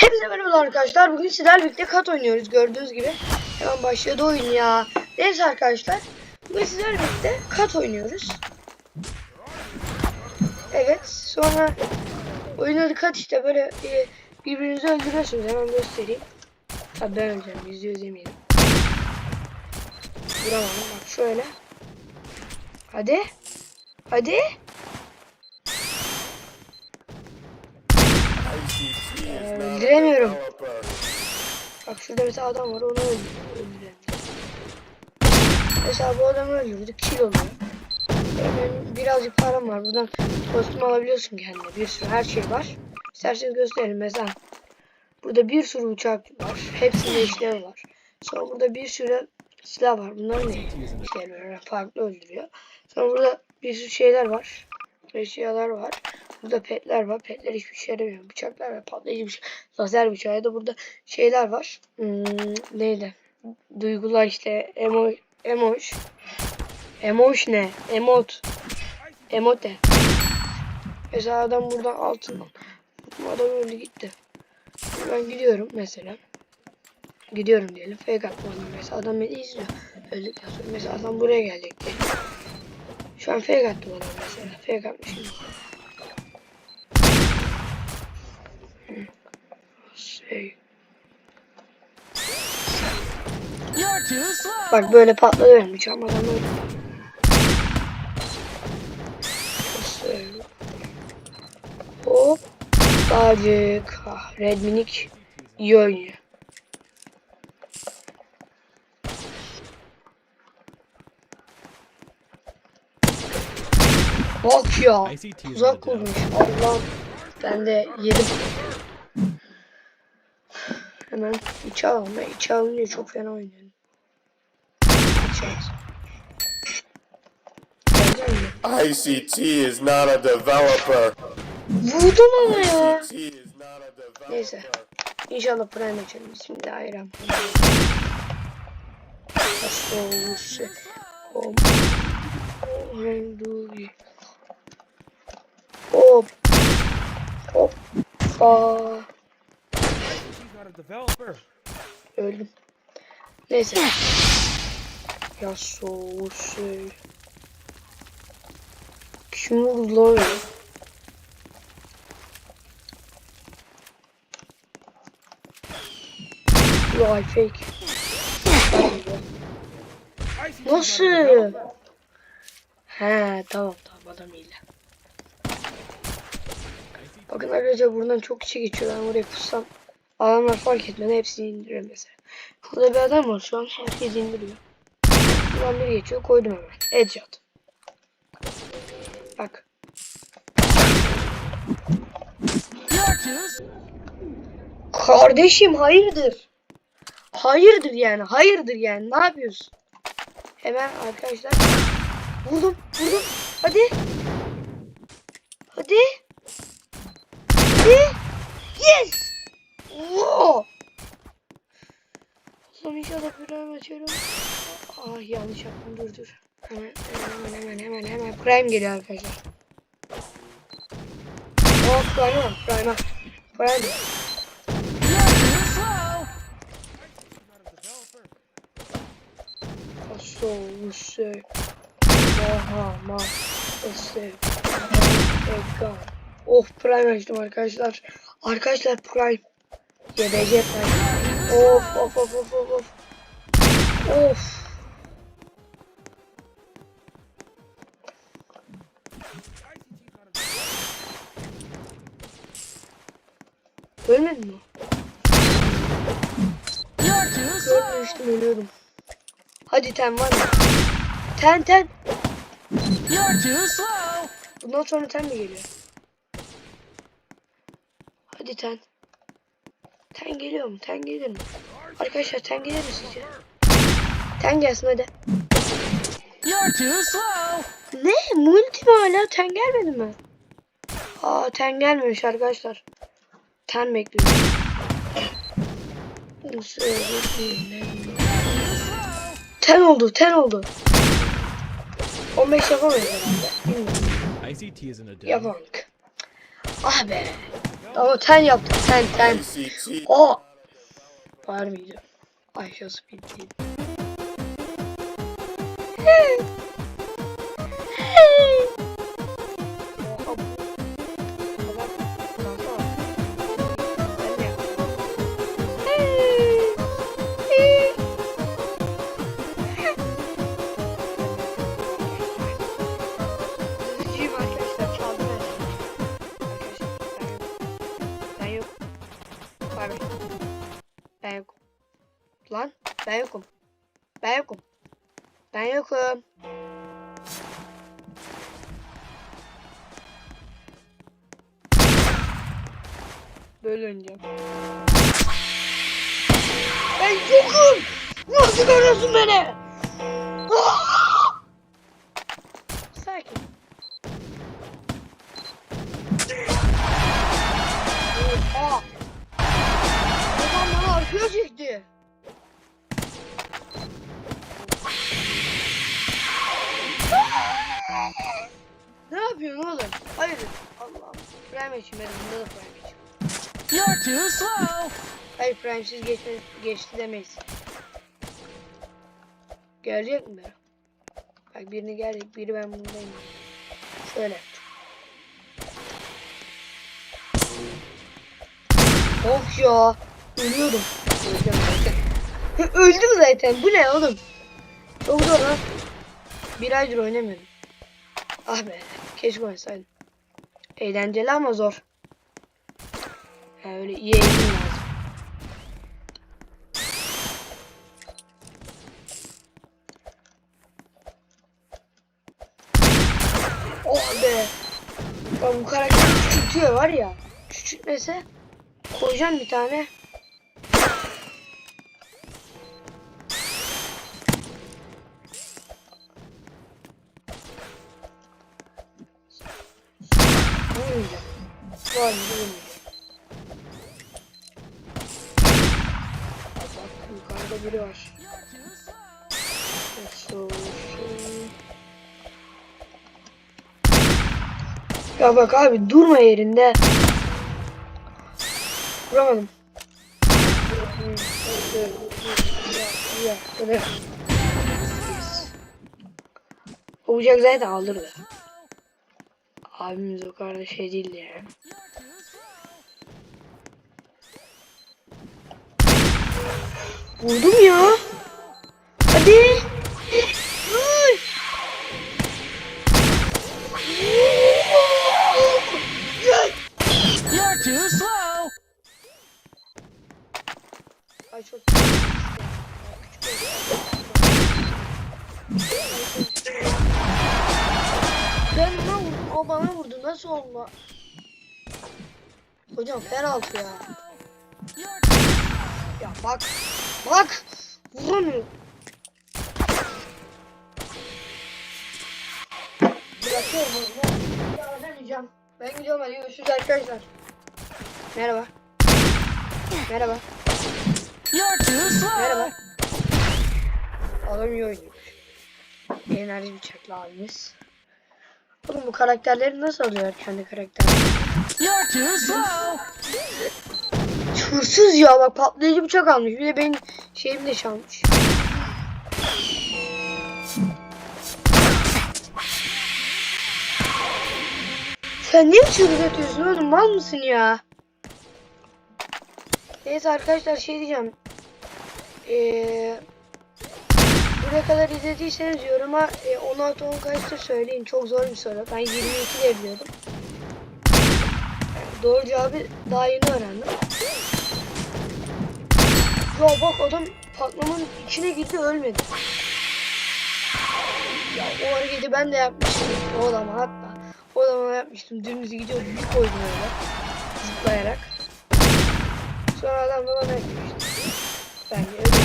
Hepinize merhaba arkadaşlar. Bugün sizlerle birlikte kat oynuyoruz gördüğünüz gibi. Hemen başladı oyun ya. Neyse arkadaşlar. Bugün sizlerle birlikte kat oynuyoruz. Evet. Sonra oyun adı kat işte böyle e, birbirinizi öldürüyorsunuz. Hemen göstereyim. Tabii ben öleceğim. Yüzde yüz. Vuramadım. Bak şöyle. Hadi. Hadi. Ee, öldüremiyorum. Bak şurada mesela adam var onu öldür öldüremiyorum. Mesela bu adamı öldürdük kill oluyor. Benim birazcık param var. Buradan kostüm alabiliyorsun kendine. Bir sürü her şey var. İsterseniz gösterelim mesela. Burada bir sürü uçak var. Hepsinde işlevi var. Sonra burada bir sürü silah var. Bunlar ne? İşlevleri farklı öldürüyor. Sonra burada bir sürü şeyler var. Eşyalar var. Burada petler var. Petler hiçbir şey yaramıyor. Bıçaklar ve patlayıcı bir şey. Lazer bıçağı ya da burada şeyler var. Hmm, neydi? Duygular işte emo, emoş. Emoş ne? Emot. Emote. Mesela adam buradan altından. Adam öldü gitti. Ben gidiyorum mesela. Gidiyorum diyelim. Fake atmadım mesela. Adam beni izliyor. Öldükten sonra mesela adam buraya gelecek diyelim. Şu an fake attım adam mesela. Fake atmışım. Şey. You're too slow. Bak böyle patladı benim uçağım adam. Şey. Hop. Bağcık. Ah, Red Minik iyi oynuyor. Bak ya. Uzak olmuş. Allah'ım. Ben de yedim. Hemen içe alalım. Ben içe alınca çok fena oynuyorum. ICT is not a developer. Vurdum ama ya. Neyse. İnşallah Prime açarım. Bismillahirrahmanirrahim. Nasıl Hop. Hop. Hop. Aa. She's not a developer. Öldüm. Neyse. Ya soğuk şey. Kim vurdu lan? Vay fake. Nasıl? He tamam tamam adam iyi. Bakın arkadaşlar buradan çok kişi geçiyor. Ben oraya pussam adamlar fark etmeden hepsini indiriyor mesela. Burada bir adam var şu an herkes indiriyor. Buradan biri geçiyor koydum hemen. Headshot. Bak. Kardeşim hayırdır? Hayırdır yani hayırdır yani ne yapıyorsun? Hemen arkadaşlar. Vurdum vurdum. Hadi. Hadi. Açıyorum. Ah yanlış yaptım dur dur. Hemen hemen hemen hemen hemen prime geliyor arkadaşlar. Oh prime var prime var. Prime. Slow. Soğuşu Mahama Ese Egan Of Prime açtım arkadaşlar Arkadaşlar Prime YBC Prime Of of of of of of Ölmedin mi? Ölmemiştim ölüyordum Hadi ten var mı? Ten ten. Bundan sonra ten mi geliyor? Hadi ten. Ten geliyor mu? Ten gelir mi? Arkadaşlar ten gelir mi sizce? Ten gelsin hadi. You're too slow. Ne? Multi mi hala? Ten gelmedi mi? Aa ten gelmemiş arkadaşlar. Ten bekliyorum. Ten oldu, ten oldu. 15 yapamayız herhalde. Bilmiyorum. Yapank. Ah be. Ama ten yaptık ten ten. O. Var mıydı? Ay şu speed Ben yokum. Ben yokum. Ben yokum. Ben yokum. Böyle oynayacağım. Ben yokum. Nasıl görüyorsun beni? Yapıyorsun oğlum? Hayır. Allah'ım. Prime için benim bunda da prime için. You're too slow. Hayır prime'siz geçme, geçti demeyiz. Gelecek mi Berat? Bak birini gelecek, biri ben bundayım. Şöyle. Of ya. Ölüyorum. Öleceğim zaten. Öldüm zaten. Bu ne oğlum? Çok zor lan. Bir aydır oynamıyorum. Ah be. Keşke oynasaydım. Eğlenceli ama zor. Yani öyle iyi eğitim lazım. Oh be. Bak bu karakter küçültüyor var ya. Küçültmese koyacağım bir tane. Ya bak abi durma yerinde. Vuramadım. O bıçak zaten alırdı. Abimiz o kadar da şey değildi yani. Vurdum ya. Hadi. Ay çok Ben ona vurdum, o bana vurdu. Nasıl olma? Hocam penaltı ya. Ya bak. Bak. Vuramıyor. Bırakıyorum ödemeyeceğim. Ben gidiyorum hadi görüşürüz arkadaşlar. Merhaba. Merhaba. Merhaba. Adam iyi oynuyor. Enerji bıçaklı abimiz. Oğlum bu karakterleri nasıl alıyor kendi karakterleri? Hırsız ya bak patlayıcı bıçak almış. Bir de benim şeyimi de çalmış. Sen niye çığlık atıyorsun oğlum? Mal mısın ya? Neyse arkadaşlar şey diyeceğim. Ee, buraya kadar izlediyseniz yoruma e, 16 10 kaçta söyleyin. Çok zor bir soru. Ben 22 diye biliyordum. Doğru cevabı daha yeni öğrendim. Ya bak adam patlamanın içine girdi ölmedi. Ya o hareketi ben de yapmıştım. O adama hatta. O adama yapmıştım. Dümdüz gidiyordu. Bir koydum öyle. Zıplayarak. Sonra adam da bana yapmıştı. Ben de öyle.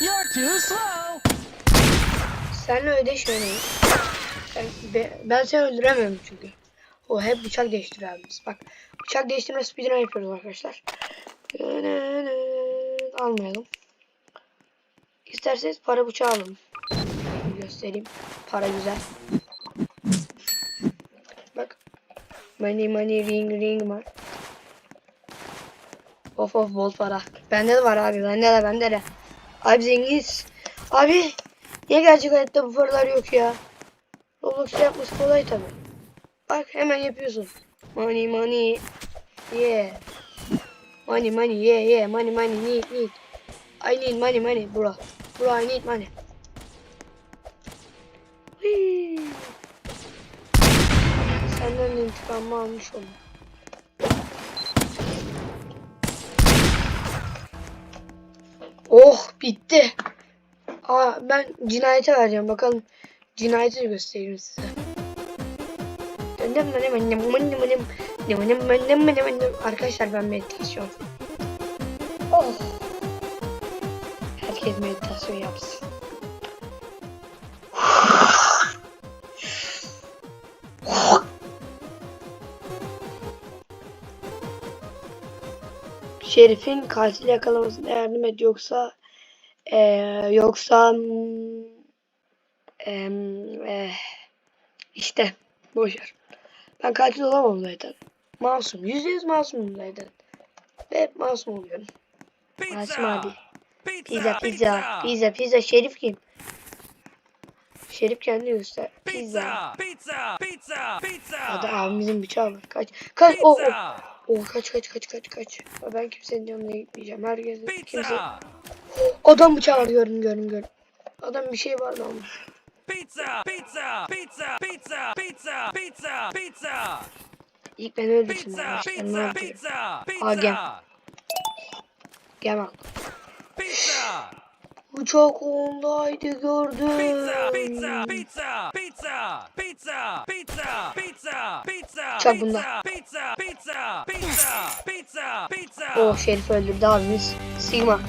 You're too slow. Senle ödeşmemeyiz. Ben, be- ben seni öldüremiyorum çünkü. O hep bıçak değiştiriyor abimiz. Bak bıçak değiştirme speedrun yapıyoruz arkadaşlar. Almayalım. İsterseniz para bıçağı alın. Göstereyim. Para güzel. Bak. Money money ring ring var. Of of bol para. Bende de var abi. Bende de bende de. Abi zenginiz. Abi. Niye gerçek hayatta bu paralar yok ya? Roblox'ta yapması kolay tabi. Bak hemen yapıyorsun. Money money. Yeah. Money money yeah yeah. Money money need need. I need money money bro. Bro I need money. Whee. Senden de intikamımı almış oldum. Oh bitti. Aa, ben cinayete vereceğim. Bakalım cinayeti göstereyim size. Arkadaşlar ben meditasyon. Oh. Herkes meditasyon yapsın. Şerif'in katil yakalamasına yardım et yoksa eee, yoksa em, eh, işte boşver. Ben katil olamam zaten. Masum. Yüzde yüz masumum zaten. Ve hep masum oluyorum. Masum abi. Pizza pizza pizza pizza Şerif kim? Şerif kendini göster. Pizza. Pizza! Pizza! Pizza! Hadi abimizin bıçağı var. Kaç. Kaç. Oh, oh. Pizza! Oh, kaç kaç kaç kaç kaç. Ben kimsenin yanına gitmeyeceğim. Herkes kimse. Adam bıçağı var gördüm gördüm gördüm. Adam bir şey vardı ama. Pizza, pizza, pizza, pizza, pizza, pizza, pizza. İlk ben öldürsün. Pizza, pizza, pizza, pizza. Aa, gel. Gel bak. Pizza. Uçak ondaydı gördüm. Pizza, pizza, pizza, pizza, pizza, pizza, pizza, pizza. Uçak bunda. Pizza, pizza, pizza, pizza, pizza. Oh Şerif öldürdü abimiz. Sigma.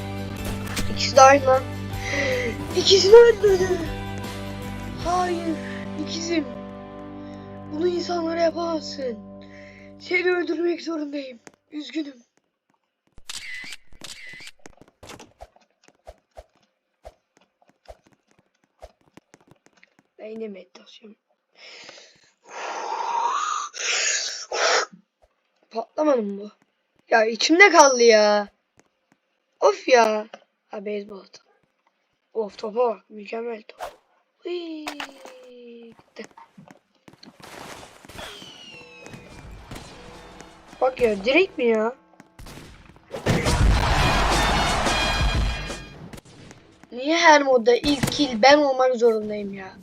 İkisi de lan. İkisini öldürdü. Hayır. ikizim. Bunu insanlara yapamazsın. Seni öldürmek zorundayım. Üzgünüm. Ben yine meditasyon. Patlamadı mı bu? Ya içimde kaldı ya. Of ya. Ha beyzbol top. Of topa bak. Mükemmel top. Gitti. Bak ya direkt mi ya? Niye her modda ilk kill ben olmak zorundayım ya?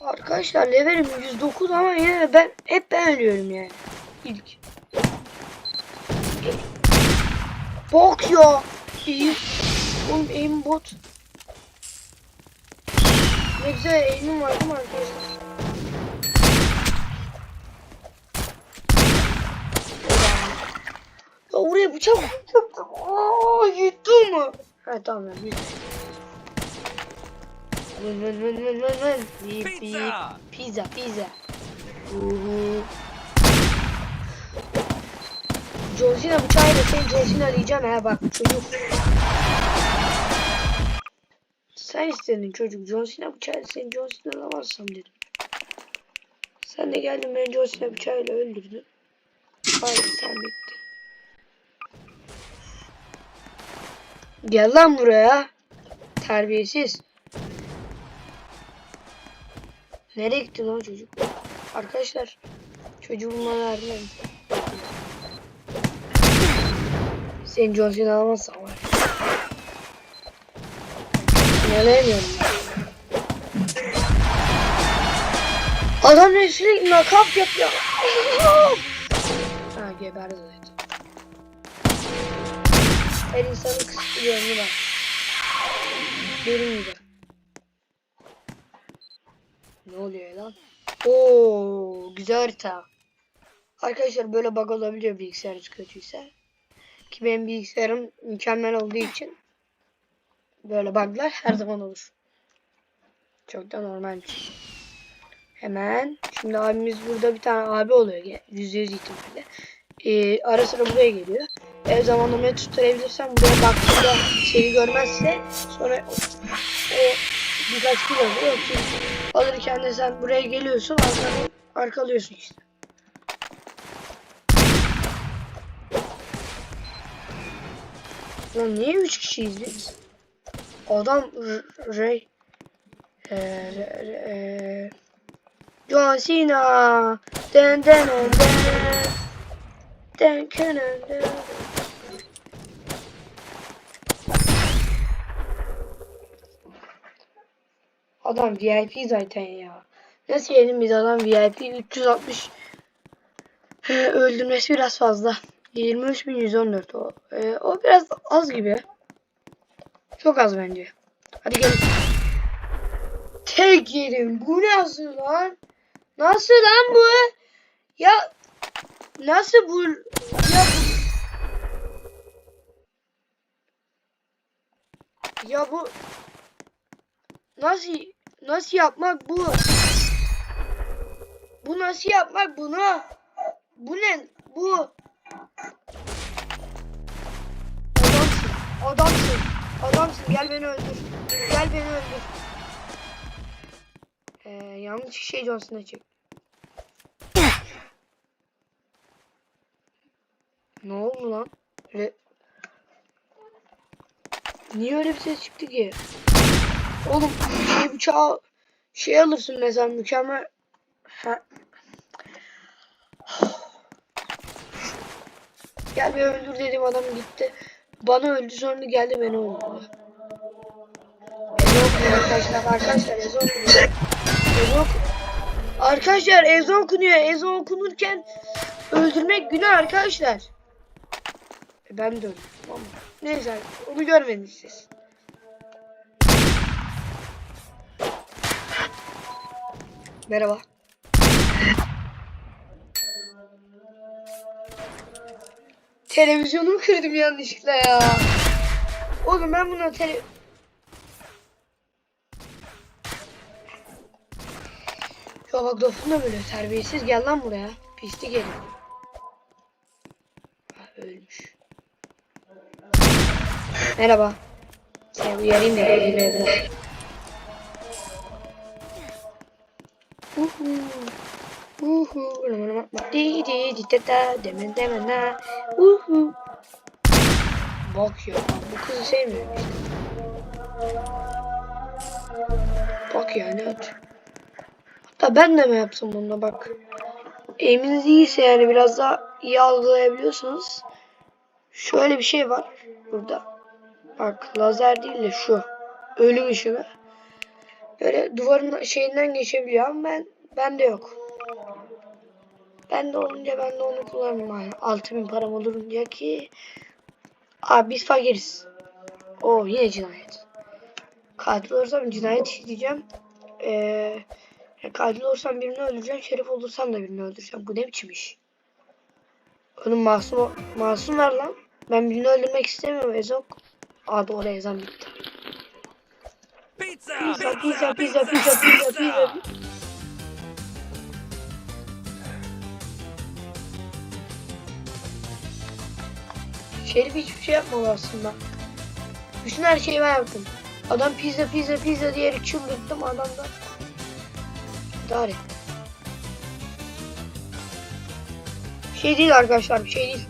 Arkadaşlar levelim 109 ama yine de ben hep ben ölüyorum yani. İlk. Bok ya. İyi. Oğlum aim bot. Ne güzel aim'im var değil mi arkadaşlar? Ya oraya bıçak yaptım. Aa gitti mi? Ha tamam ya bip. Pizza! Pizza pizza. Uhu. John Cena bıçağıyla seni John Cena diyeceğim ha bak çocuk. Sen istedin çocuk. John Cena bıçağıyla seni John Cena'lamazsam dedim. Sen de geldin beni John Cena bıçağıyla öldürdün. Hayır sen bittin. Gel lan buraya. Terbiyesiz. Nereye gitti lan çocuk? Arkadaşlar çocuğu bulmana Seni John Cena alamazsam var. Ya. Adam ne sürekli nakap yapıyor. ha geberdi zaten. Her insanın kısıtlı bir yönü var. Benim gibi. Ne oluyor lan? Oo, güzel harita. Arkadaşlar böyle bug olabiliyor bilgisayarınız kötüyse. Ki benim bilgisayarım mükemmel olduğu için böyle buglar her zaman olur. Çok da normal şey. Hemen şimdi abimiz burada bir tane abi oluyor yüzde yüz ihtimalle. Ee, ara sıra buraya geliyor. Eğer zamanlamayı tutturabilirsem buraya baktığında seni görmezse sonra o, o birkaç kilo. Yoksa alırken de sen buraya geliyorsun arkalıyorsun işte. Lan niye 3 kişiyiz biz? Adam R- Ray e, John Cena den den den den den den Adam VIP zaten ya. Nasıl yedim biz adam VIP 360 He, öldürmesi biraz fazla. 23.114 o. Ee, o biraz az gibi. Çok az bence. Hadi gelin. Tek yerim. Bu nasıl lan? Nasıl lan bu? Ya nasıl bu? Ya bu Ya bu nasıl nasıl yapmak bu? Bu nasıl yapmak bunu? Bu ne? Bu. Adamsın. Adamsın. Gel beni öldür. Gel beni öldür. Ee, yanlış şey Johnson'a çek. ne oldu lan? Öyle... Niye öyle bir ses çıktı ki? Oğlum şey bıçağı şey alırsın mesela mükemmel ha, Gel bir öldür dedim adam gitti. Bana öldü sonra geldi beni öldürdü. Ezon arkadaşlar. Arkadaşlar ezon okunuyor. Ezon ezon okunuyor. Ezon okunurken öldürmek günah arkadaşlar. E ben de öldüm. Mı? Neyse onu görmediniz siz. Merhaba. Televizyonumu kırdım yanlışlıkla ya. Oğlum ben bunu tele... Ya bak dostum da böyle terbiyesiz gel lan buraya. Pislik herif. Ah, ölmüş. Merhaba. Seni uyarayım da elini bırak. Uhu. Uhu. Di di di da da demen demen na. Uhu. Bak ya bu kızı sevmiyorum işte. Bak ya ne atıyor. Hatta ben de mi yapsam bununla bak. Eğiminiz iyiyse yani biraz daha iyi algılayabiliyorsanız şöyle bir şey var burada. Bak lazer değil de şu ölüm ışını. Böyle duvarın şeyinden geçebiliyor ama ben bende yok. Ben de olunca ben de onu kullanmam. Yani 6000 param olunca ki Abi biz fakiriz. O yine cinayet. Katil olursam cinayet işleyeceğim. Ee, katil olursam birini öldüreceğim. Şerif olursam da birini öldüreceğim. Bu ne biçim iş? Oğlum masum, masum var lan. Ben birini öldürmek istemiyorum Ezok. Aa doğru ezan bitti. Pizza! Pizza, pizza, pizza, pizza, pizza, pizza. Şerif hiçbir şey yapmadı aslında. Bütün her şeyi ben yaptım. Adam pizza pizza pizza diyerek çıldırttım adam da. İdare. Bir şey değil arkadaşlar bir şey değil.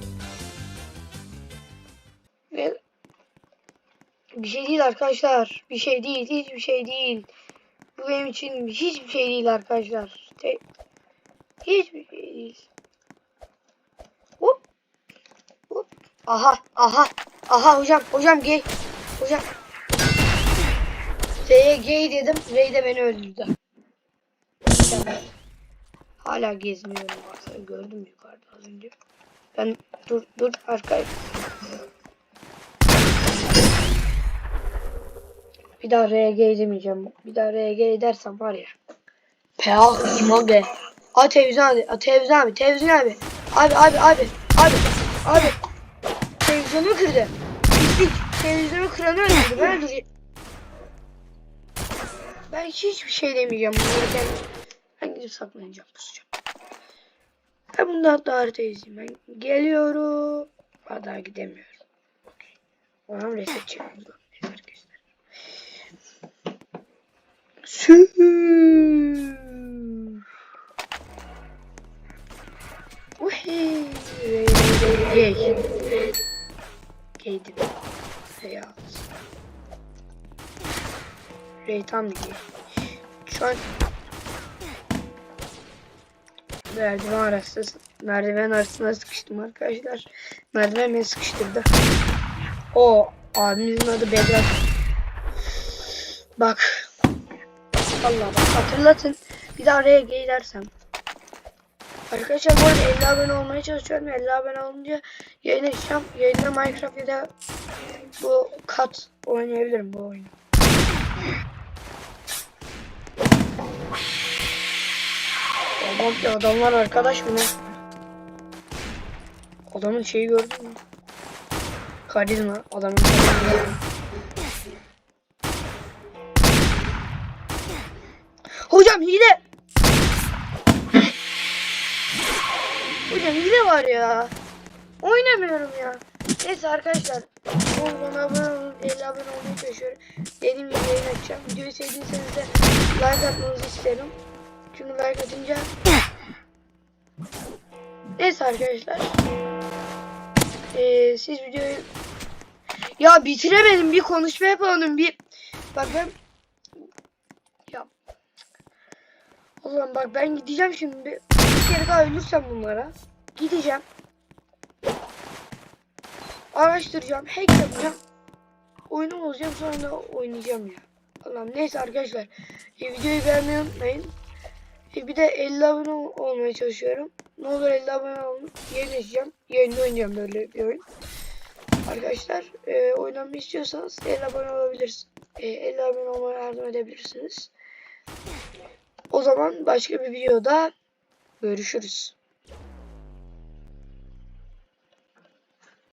Ve bir şey değil arkadaşlar. Bir şey değil. Hiçbir şey değil. Bu benim için hiçbir şey değil arkadaşlar. Hiçbir şey değil. Hop. Hop. Aha. Aha. Aha hocam. Hocam gay. Hocam. T'ye gay dedim. Ray de beni öldürdü. Hala gezmiyorum. Baksana gördüm yukarıda az önce. Ben dur dur arkaya. Bir daha RG demeyeceğim. Bir daha RG edersem var ya. Peah imam be. A televizyon abi. A televizyon abi. Televizyon abi. Abi abi abi. Abi. Abi. Televizyonu kırdı. Pislik. Televizyonu kıranı öldürdü. Ben öldüreceğim. Ben hiçbir şey demeyeceğim. Bunları kendim. Ben gidip saklanacağım. Pusacağım. Ben bunu da hatta harita izleyeyim. Ben geliyorum. Aa, Daha gidemiyorum. Okey. Ona reset çekmemiz lazım arkadaşlar. Sür. Uhi. Gay. Geydim. Beyaz. Reytan gey. Şu an merdiven arası merdiven arasına sıkıştım arkadaşlar. Merdiven beni sıkıştırdı. O abimizin adı Bedran. Bak. Allah bak hatırlatın. Bir daha araya gidersem. Arkadaşlar bu arada 50 abone olmaya çalışıyorum. 50 abone olunca yayın açacağım. Yayında Minecraft ya bu kat oynayabilirim bu oyunu. Ya adamlar arkadaş mı ne? Adamın şeyi gördün mü? Karizma adamın. Hocam hile. Hocam hile var ya. Oynamıyorum ya. Neyse arkadaşlar. Bol abone olun. 50 abone olmayı çalışıyorum. Dediğim gibi açacağım. Videoyu sevdiyseniz de like atmanızı isterim. Çünkü like atınca Neyse arkadaşlar. Ee, siz videoyu ya bitiremedim bir konuşma yapalım bir bak ben ya Allah'ım bak ben gideceğim şimdi bir kere daha ölürsem bunlara gideceğim araştıracağım hack yapacağım. Oyunu bozacağım sonra da oynayacağım ya. Allah'ım neyse arkadaşlar. E, videoyu beğenmeyi unutmayın. E, bir de 50 abone ol- olmaya çalışıyorum. Ne olur 50 abone olun. Yayın açacağım. Yayında oynayacağım böyle bir oyun. Arkadaşlar e, oynamamı istiyorsanız 50 abone olabilirsiniz. E, 50 abone olmaya yardım edebilirsiniz. O zaman başka bir videoda görüşürüz.